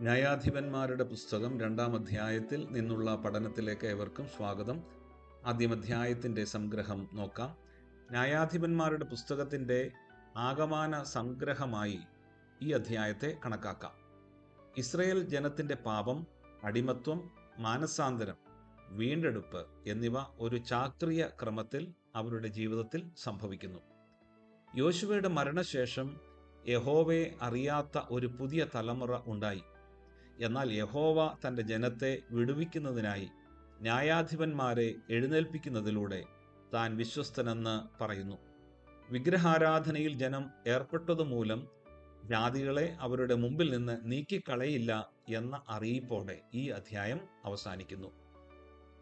ന്യായാധിപന്മാരുടെ പുസ്തകം രണ്ടാം അധ്യായത്തിൽ നിന്നുള്ള പഠനത്തിലേക്ക് ഏവർക്കും സ്വാഗതം. ആദ്യം അധ്യായത്തിന്റെ സംഗ്രഹം നോക്കാം. ന്യായാധിപന്മാരുടെ പുസ്തകത്തിന്റെ ആകമാന സംഗ്രഹമായി ഈ അധ്യായത്തെ കണക്കാക്കാം. ഇസ്രയേൽ ജനത്തിന്റെ പാപം അടിമത്വം മാനസാന്തരം വീണ്ടെടുപ്പ് എന്നിവ ഒരു ചാക്രിയ ക്രമത്തിൽ അവരുടെ ജീവിതത്തിൽ സംഭവിക്കുന്നു. യോശുവയുടെ മരണശേഷം യഹോവയെ അറിയാത്ത ഒരു പുതിയ തലമുറ ഉണ്ടായി. എന്നാൽ യഹോവ തന്റെ ജനത്തെ വിടുവിക്കുന്നതിനായി ന്യായാധിപന്മാരെ എഴുന്നേൽപ്പിക്കുന്നതിലൂടെ താൻ വിശ്വസ്തനെന്ന് പറയുന്നു. വിഗ്രഹാരാധനയിൽ ജനം ഏർപ്പെട്ടതുമൂലം ജാതികളെ അവരുടെ മുമ്പിൽ നിന്ന് നീക്കിക്കളയില്ല എന്ന അറിയിപ്പോടെ ഈ അധ്യായം അവസാനിക്കുന്നു.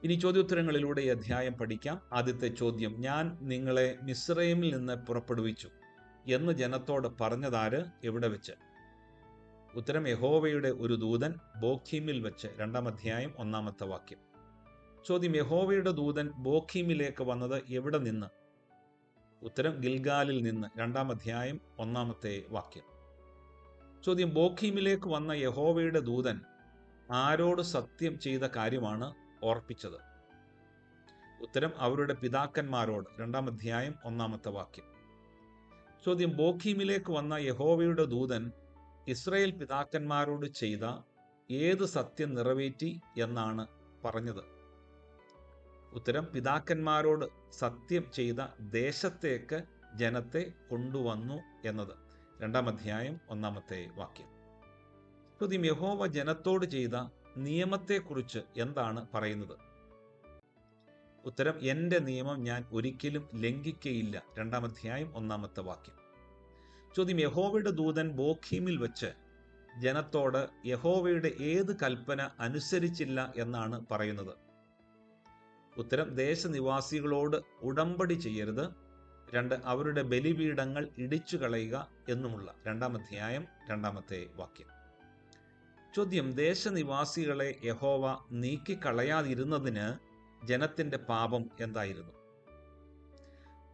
ഇനി ചോദ്യോത്തരങ്ങളിലൂടെ ഈ അധ്യായം പഠിക്കാം. ആദ്യത്തെ ചോദ്യം ഞാൻ നിങ്ങളെ മിസ്രൈമിൽ നിന്ന് പുറപ്പെടുവിച്ചു എന്ന് ജനത്തോട് പറഞ്ഞതാര്? എവിടെ വെച്ച്? ഉത്തരം യഹോവയുടെ ഒരു ദൂതൻ ബോഖീമിൽ വെച്ച് രണ്ടാം അധ്യായം ഒന്നാമത്തെ വാക്യം. ചോദ്യം യഹോവയുടെ ദൂതൻ ബോഖീമിലേക്ക് വന്നത് എവിടെ നിന്ന്? ഉത്തരം ഗിൽഗാലിൽ നിന്ന് രണ്ടാം അധ്യായം ഒന്നാമത്തെ വാക്യം. ചോദ്യം ബോഖീമിലേക്ക് വന്ന യഹോവയുടെ ദൂതൻ ആരോട് സത്യം ചെയ്ത കാര്യമാണ് ഓർപ്പിച്ചത്? ഉത്തരം അവരുടെ പിതാക്കന്മാരോട് രണ്ടാം അധ്യായം ഒന്നാമത്തെ വാക്യം. ചോദ്യം ബോഖീമിലേക്ക് വന്ന യഹോവയുടെ ദൂതൻ ഇസ്രയേൽ പിതാക്കന്മാരോട് ചെയ്ത ഏത് സത്യം നിറവേറ്റി എന്നാണ് പറഞ്ഞത്. ഉത്തരം പിതാക്കന്മാരോട് സത്യം ചെയ്ത ദേശത്തേക്ക് ജനത്തെ കൊണ്ടുവന്നു എന്നത്. രണ്ടാം അധ്യായം ഒന്നാമത്തെ വാക്യം. ചോദ്യം യഹോവ ജനത്തോട് ചെയ്ത നിയമത്തെക്കുറിച്ച് എന്താണ് പറയുന്നത്? ഉത്തരം എന്റെ നിയമം ഞാൻ ഒരിക്കലും ലംഘിക്കയില്ല. രണ്ടാം അധ്യായം ഒന്നാമത്തെ വാക്യം. ചോദ്യം യഹോവയുടെ ദൂതൻ ബോഖീമിൽ വെച്ച് ജനത്തോട് യഹോവയുടെ ഏത് കൽപ്പന അനുസരിച്ചില്ല എന്നാണ് പറയുന്നത്. ഉത്തരം ദേശനിവാസികളോട് ഉടമ്പടി ചെയ്യരുത്. രണ്ട് അവരുടെ ബലിപീഠങ്ങൾ ഇടിച്ചു കളയുക എന്നുമുള്ള രണ്ടാം അധ്യായം രണ്ടാമത്തെ വാക്യം. ചോദ്യം ദേശനിവാസികളെ യഹോവ നീക്കിക്കളയാതിരുന്നതിന് ജനത്തിന്റെ പാപം എന്തായിരുന്നു?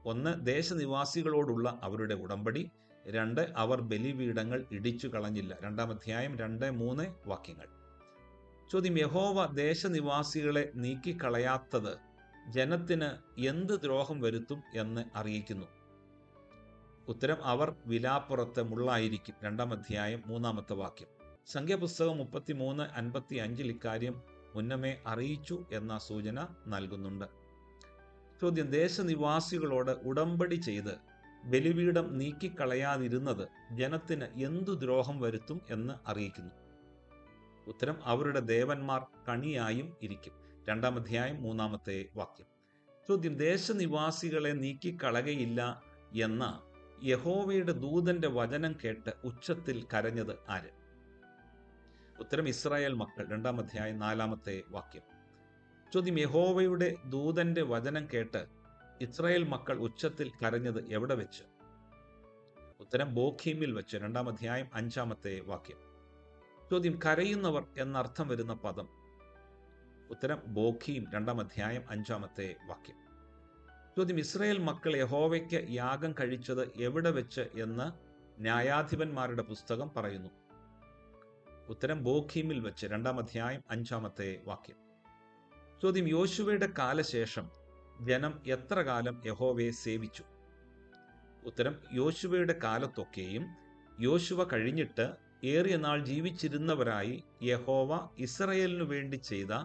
ഒന്ന് ദേശനിവാസികളോടുള്ള അവരുടെ ഉടമ്പടി. രണ്ട് അവർ ബലിപീഠങ്ങൾ ഇടിച്ചു കളഞ്ഞില്ല. രണ്ടാം അധ്യായം രണ്ട് മൂന്ന് വാക്യങ്ങൾ. ചോദ്യം യഹോവ ദേശനിവാസികളെ നീക്കിക്കളയാത്തത് ജനത്തിന് എന്ത് ദ്രോഹം വരുത്തും എന്ന് അറിയിക്കുന്നു? ഉത്തരം അവർ വിലാപ്പുറത്ത് മുള്ളായിരിക്കും. രണ്ടാം അധ്യായം മൂന്നാമത്തെ വാക്യം. സംഖ്യാപുസ്തകം മുപ്പത്തിമൂന്ന് അൻപത്തി അഞ്ചിൽ ഇക്കാര്യം മുന്നമേ അറിയിച്ചു എന്ന സൂചന നൽകുന്നുണ്ട്. ചോദ്യം ദേശനിവാസികളോട് ഉടമ്പടി ചെയ്ത് ബലിപീഠം നീക്കിക്കളയാതിരുന്നത് ജനത്തിന് എന്തു ദ്രോഹം വരുത്തും എന്ന് അറിയിക്കുന്നു. ഉത്തരം അവരുടെ ദേവന്മാർ കണിയായും ഇരിക്കും. രണ്ടാം അധ്യായം മൂന്നാമത്തെ വാക്യം. ചോദ്യം ദേശനിവാസികളെ നീക്കിക്കളകയില്ല എന്ന യഹോവയുടെ ദൂതന്റെ വചനം കേട്ട് ഉച്ചത്തിൽ കരഞ്ഞത് ആര്? ഉത്തരം ഇസ്രായേൽ മക്കൾ. രണ്ടാം അധ്യായം നാലാമത്തെ വാക്യം. ചോദ്യം യഹോവയുടെ ദൂതന്റെ വചനം കേട്ട് ഇസ്രായേൽ മക്കൾ ഉച്ചത്തിൽ കരഞ്ഞത് എവിടെ വെച്ച്? ഉത്തരം ബോഖീമിൽ വെച്ച് രണ്ടാം അധ്യായം അഞ്ചാമത്തെ വാക്യം. ചോദ്യം കരയുന്നവർ എന്നർത്ഥം വരുന്ന പദം. ഉത്തരം ബോഖീം രണ്ടാം അധ്യായം അഞ്ചാമത്തെ വാക്യം. ചോദ്യം ഇസ്രായേൽ മക്കൾ യഹോവയ്ക്ക് യാഗം കഴിച്ചത് എവിടെ വെച്ച് എന്ന് ന്യായാധിപന്മാരുടെ പുസ്തകം പറയുന്നു. ഉത്തരം ബോഖീമിൽ വെച്ച് രണ്ടാം അധ്യായം അഞ്ചാമത്തെ വാക്യം. ചോദ്യം യോശുവയുടെ കാലശേഷം ജനം എത്ര കാലം യഹോവയെ സേവിച്ചു? ഉത്തരം യോശുവയുടെ കാലത്തൊക്കെയും യോശുവ കഴിഞ്ഞിട്ട് ഏറിയ നാൾ ജീവിച്ചിരുന്നവരായി യഹോവ ഇസ്രയേലിനു വേണ്ടി ചെയ്ത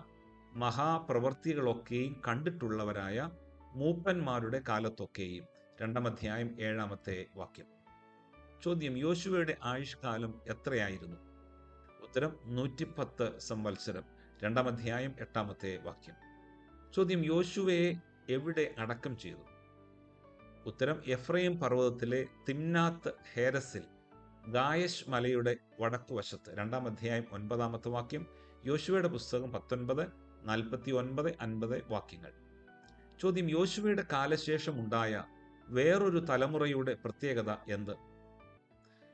മഹാപ്രവർത്തികളൊക്കെയും കണ്ടിട്ടുള്ളവരായ മൂപ്പന്മാരുടെ കാലത്തൊക്കെയും. രണ്ടാം അധ്യായം ഏഴാമത്തെ വാക്യം. ചോദ്യം യോശുവയുടെ ആയുഷ്കാലം എത്രയായിരുന്നു? ഉത്തരം നൂറ്റിപ്പത്ത് സംവത്സരം. രണ്ടാം അധ്യായം എട്ടാമത്തെ വാക്യം. ചോദ്യം യോശുവയെ എവിടെ അടക്കം ചെയ്തു? ഉത്തരം എഫ്രൈം പർവതത്തിലെ തിംനാത്ത് ഹേരസിൽ ഗായഷ് മലയുടെ വടക്കുവശത്ത്. രണ്ടാം അധ്യായം ഒൻപതാമത്തെ വാക്യം. യോശുവയുടെ പുസ്തകം പത്തൊൻപത് നാൽപ്പത്തി ഒൻപത് അൻപത് വാക്യങ്ങൾ. ചോദ്യം യോശുവയുടെ കാലശേഷം ഉണ്ടായ വേറൊരു തലമുറയുടെ പ്രത്യേകത എന്ത്?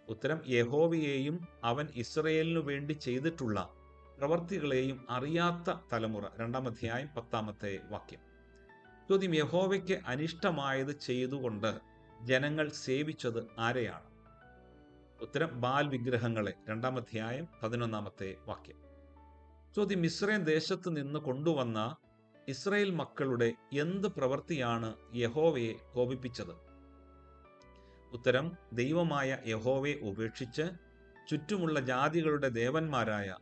ഉത്തരം യഹോവയെയും അവൻ ഇസ്രയേലിനു വേണ്ടി ചെയ്തിട്ടുള്ള പ്രവർത്തികളെയും അറിയാത്ത തലമുറ. രണ്ടാം അധ്യായം പത്താമത്തെ വാക്യം. ചോദ്യം യഹോവയ്ക്ക് അനിഷ്ടമായത് ചെയ്തുകൊണ്ട് ജനങ്ങൾ സേവിച്ചത് ആരെയാണ്? ഉത്തരം ബാൽ വിഗ്രഹങ്ങളെ. രണ്ടാം അധ്യായം പതിനൊന്നാമത്തെ വാക്യം. ചോദ്യം ഇസ്രയേൽ ദേശത്ത് നിന്ന് കൊണ്ടുവന്ന ഇസ്രയേൽ മക്കളുടെ എന്ത് പ്രവൃത്തിയാണ് യഹോവയെ കോപിപ്പിച്ചത്? ഉത്തരം ദൈവമായ യഹോവയെ ഉപേക്ഷിച്ച് ചുറ്റുമുള്ള ജാതികളുടെ ദേവന്മാരായ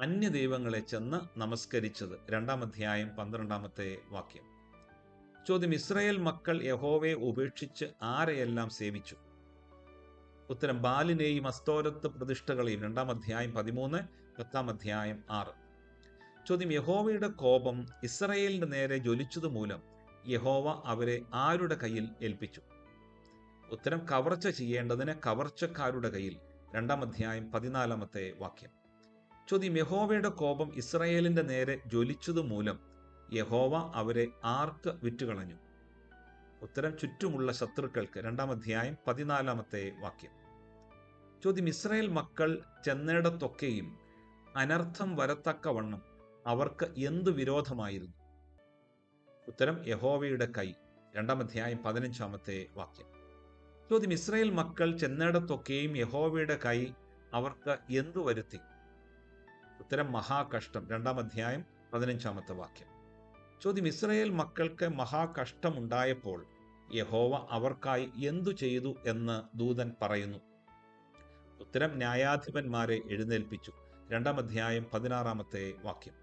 അന്യ ദൈവങ്ങളെ ചെന്ന് നമസ്കരിച്ചത്. രണ്ടാം അധ്യായം പന്ത്രണ്ടാമത്തെ വാക്യം. ചോദ്യം ഇസ്രയേൽ മക്കൾ യഹോവയെ ഉപേക്ഷിച്ച് ആരെയെല്ലാം സേവിച്ചു? ഉത്തരം ബാലിനെയും അസ്തോരത്ത് പ്രതിഷ്ഠകളെയും രണ്ടാം അധ്യായം പതിമൂന്ന് പത്താം അധ്യായം ആറ്. ചോദ്യം യഹോവയുടെ കോപം ഇസ്രയേലിന്റെ നേരെ ജ്വലിച്ചതുമൂലം യഹോവ അവരെ ആരുടെ കയ്യിൽ ഏൽപ്പിച്ചു? ഉത്തരം കവർച്ച ചെയ്യേണ്ടതിന് കവർച്ചക്കാരുടെ കയ്യിൽ. രണ്ടാം അധ്യായം പതിനാലാമത്തെ വാക്യം. ചോദ്യം യഹോവയുടെ കോപം ഇസ്രയേലിന്റെ നേരെ ജ്വലിച്ചതു മൂലം യഹോവ അവരെ ആർക്ക് വിറ്റുകളഞ്ഞു? ഉത്തരം ചുറ്റുമുള്ള ശത്രുക്കൾക്ക് രണ്ടാം അധ്യായം പതിനാലാമത്തെ വാക്യം. ചോദ്യം ഇസ്രായേൽ മക്കൾ ചെന്നിടത്തൊക്കെയും അനർത്ഥം വരത്തക്കവണ്ണം അവർക്ക് എന്തു വിരോധമായിരുന്നു? ഉത്തരം യഹോവയുടെ കൈ. രണ്ടാം അധ്യായം പതിനഞ്ചാമത്തെ വാക്യം. ചോദ്യം ഇസ്രായേൽ മക്കൾ ചെന്നിടത്തൊക്കെയും യഹോവയുടെ കൈ അവർക്ക് എന്തു വരുത്തി? ഉത്തരം മഹാകഷ്ടം. രണ്ടാം അധ്യായം പതിനഞ്ചാമത്തെ വാക്യം. ചോദ്യം ഇസ്രയേൽ മക്കൾക്ക് മഹാകഷ്ടമുണ്ടായപ്പോൾ യഹോവ അവർക്കായി എന്തു ചെയ്തു എന്ന് ദൂതൻ പറയുന്നു. ഉത്തരം ന്യായാധിപന്മാരെ എഴുന്നേൽപ്പിച്ചു. രണ്ടാം അധ്യായം പതിനാറാമത്തെ വാക്യം.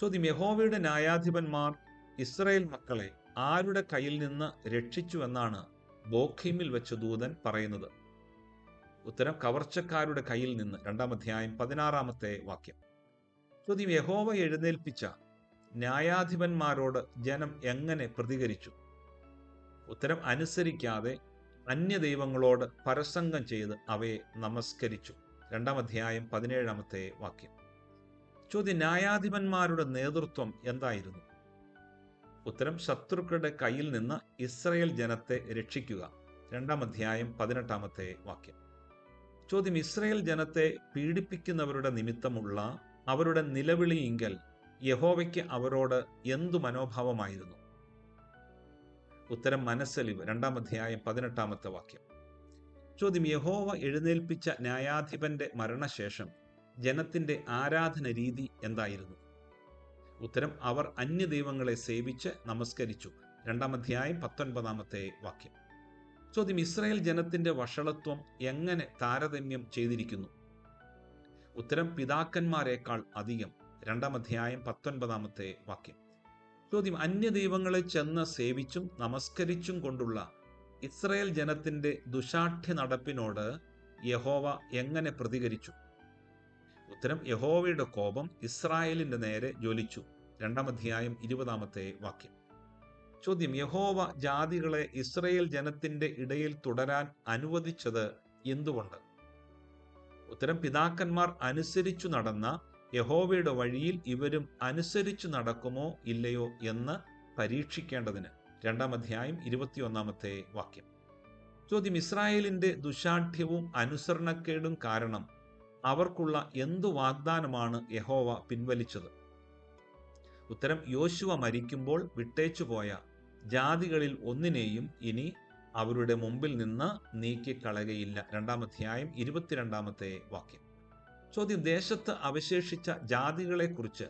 ചോദ്യം യഹോവയുടെ ന്യായാധിപന്മാർ ഇസ്രയേൽ മക്കളെ ആരുടെ കയ്യിൽ നിന്ന് രക്ഷിച്ചു എന്നാണ് ബോഖീമിൽ വെച്ച് ദൂതൻ പറയുന്നത്. ഉത്തരം കവർച്ചക്കാരുടെ കയ്യിൽ നിന്ന്. രണ്ടാം അധ്യായം പതിനാറാമത്തെ വാക്യം. ചോദ്യം യഹോവ എഴുന്നേൽപ്പിച്ച ന്യായാധിപന്മാരോട് ജനം എങ്ങനെ പ്രതികരിച്ചു? ഉത്തരം അനുസരിക്കാതെ അന്യ ദൈവങ്ങളോട് പരസംഗം ചെയ്ത് അവയെ നമസ്കരിച്ചു. രണ്ടാം അധ്യായം പതിനേഴാമത്തെ വാക്യം. ചോദ്യം ന്യായാധിപന്മാരുടെ നേതൃത്വം എന്തായിരുന്നു? ഉത്തരം ശത്രുക്കളുടെ കയ്യിൽ നിന്ന് ഇസ്രയേൽ ജനത്തെ രക്ഷിക്കുക. രണ്ടാം അധ്യായം പതിനെട്ടാമത്തെ വാക്യം. ചോദ്യം ഇസ്രയേൽ ജനത്തെ പീഡിപ്പിക്കുന്നവരുടെ നിമിത്തമുള്ള അവരുടെ നിലവിളിയിങ്കൽ യഹോവയ്ക്ക് അവരോട് എന്തു മനോഭാവമായിരുന്നു? ഉത്തരം മനസ്സലിവ് രണ്ടാം അധ്യായം പതിനെട്ടാമത്തെ വാക്യം. ചോദ്യം യഹോവ എഴുന്നേൽപ്പിച്ച ന്യായാധിപന്റെ മരണശേഷം ജനത്തിന്റെ ആരാധന രീതി എന്തായിരുന്നു? ഉത്തരം അവർ അന്യദൈവങ്ങളെ സേവിച്ച് നമസ്കരിച്ചു. രണ്ടാം അധ്യായം പത്തൊൻപതാമത്തെ വാക്യം. ചോദ്യം ഇസ്രായേൽ ജനത്തിന്റെ വഷളത്വം എങ്ങനെ താരതമ്യം ചെയ്തിരിക്കുന്നു? ഉത്തരം പിതാക്കന്മാരെക്കാൾ അധികം. രണ്ടാം അധ്യായം പത്തൊൻപതാമത്തെ വാക്യം. ചോദ്യം അന്യദൈവങ്ങളെ ചെന്ന് സേവിച്ചും നമസ്കരിച്ചും കൊണ്ടുള്ള ഇസ്രയേൽ ജനത്തിന്റെ ദുശാഠ്യ നടപ്പിനോട് യഹോവ എങ്ങനെ പ്രതികരിച്ചു? ഉത്തരം യഹോവയുടെ കോപം ഇസ്രായേലിന്റെ നേരെ ജ്വലിച്ചു. രണ്ടാം അധ്യായം ഇരുപതാമത്തെ വാക്യം. ചോദ്യം യഹോവ ജാതികളെ ഇസ്രയേൽ ജനത്തിന്റെ ഇടയിൽ തുടരാൻ അനുവദിച്ചത് എന്തുകൊണ്ട്? ഉത്തരം പിതാക്കന്മാർ അനുസരിച്ചു നടന്ന യഹോവയുടെ വഴിയിൽ ഇവരും അനുസരിച്ച് നടക്കുമോ ഇല്ലയോ എന്ന് പരീക്ഷിക്കേണ്ടതിന് രണ്ടാം അധ്യായം ഇരുപത്തിയൊന്നാമത്തെ വാക്യം. ചോദ്യം ഇസ്രായേലിന്റെ ദുശാഠ്യവും അനുസരണക്കേടും കാരണം അവർക്കുള്ള എന്തു വാഗ്ദാനമാണ് യഹോവ പിൻവലിച്ചത്? ഉത്തരം യോശുവ മരിക്കുമ്പോൾ വിട്ടേച്ചുപോയ ജാതികളിൽ ഒന്നിനെയും ഇനി അവരുടെ മുമ്പിൽ നിന്ന് നീക്കിക്കളകയില്ല. രണ്ടാമധ്യായം ഇരുപത്തിരണ്ടാമത്തെ വാക്യം. ചോദ്യം ദേശത്ത് അവശേഷിച്ച ജാതികളെക്കുറിച്ച്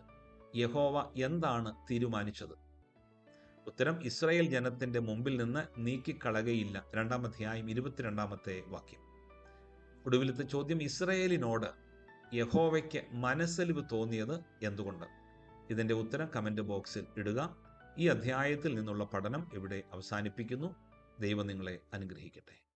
യഹോവ എന്താണ് തീരുമാനിച്ചത്? ഉത്തരം ഇസ്രായേൽ ജനത്തിന്റെ മുമ്പിൽ നിന്ന് നീക്കിക്കളകയില്ല രണ്ടാം അധ്യായം ഇരുപത്തിരണ്ടാമത്തെ വാക്യം. ഒടുവിലത്തെ ചോദ്യം ഇസ്രയേലിനോട് യഹോവയ്ക്ക് മനസ്സലിവ് തോന്നിയത് എന്തുകൊണ്ട്? ഇതിന്റെ ഉത്തരം കമന്റ് ബോക്സിൽ ഇടുക. ഈ അധ്യായത്തിൽ നിന്നുള്ള പഠനം ഇവിടെ അവസാനിപ്പിക്കുന്നു. ദൈവം നിങ്ങളെ അനുഗ്രഹിക്കട്ടെ.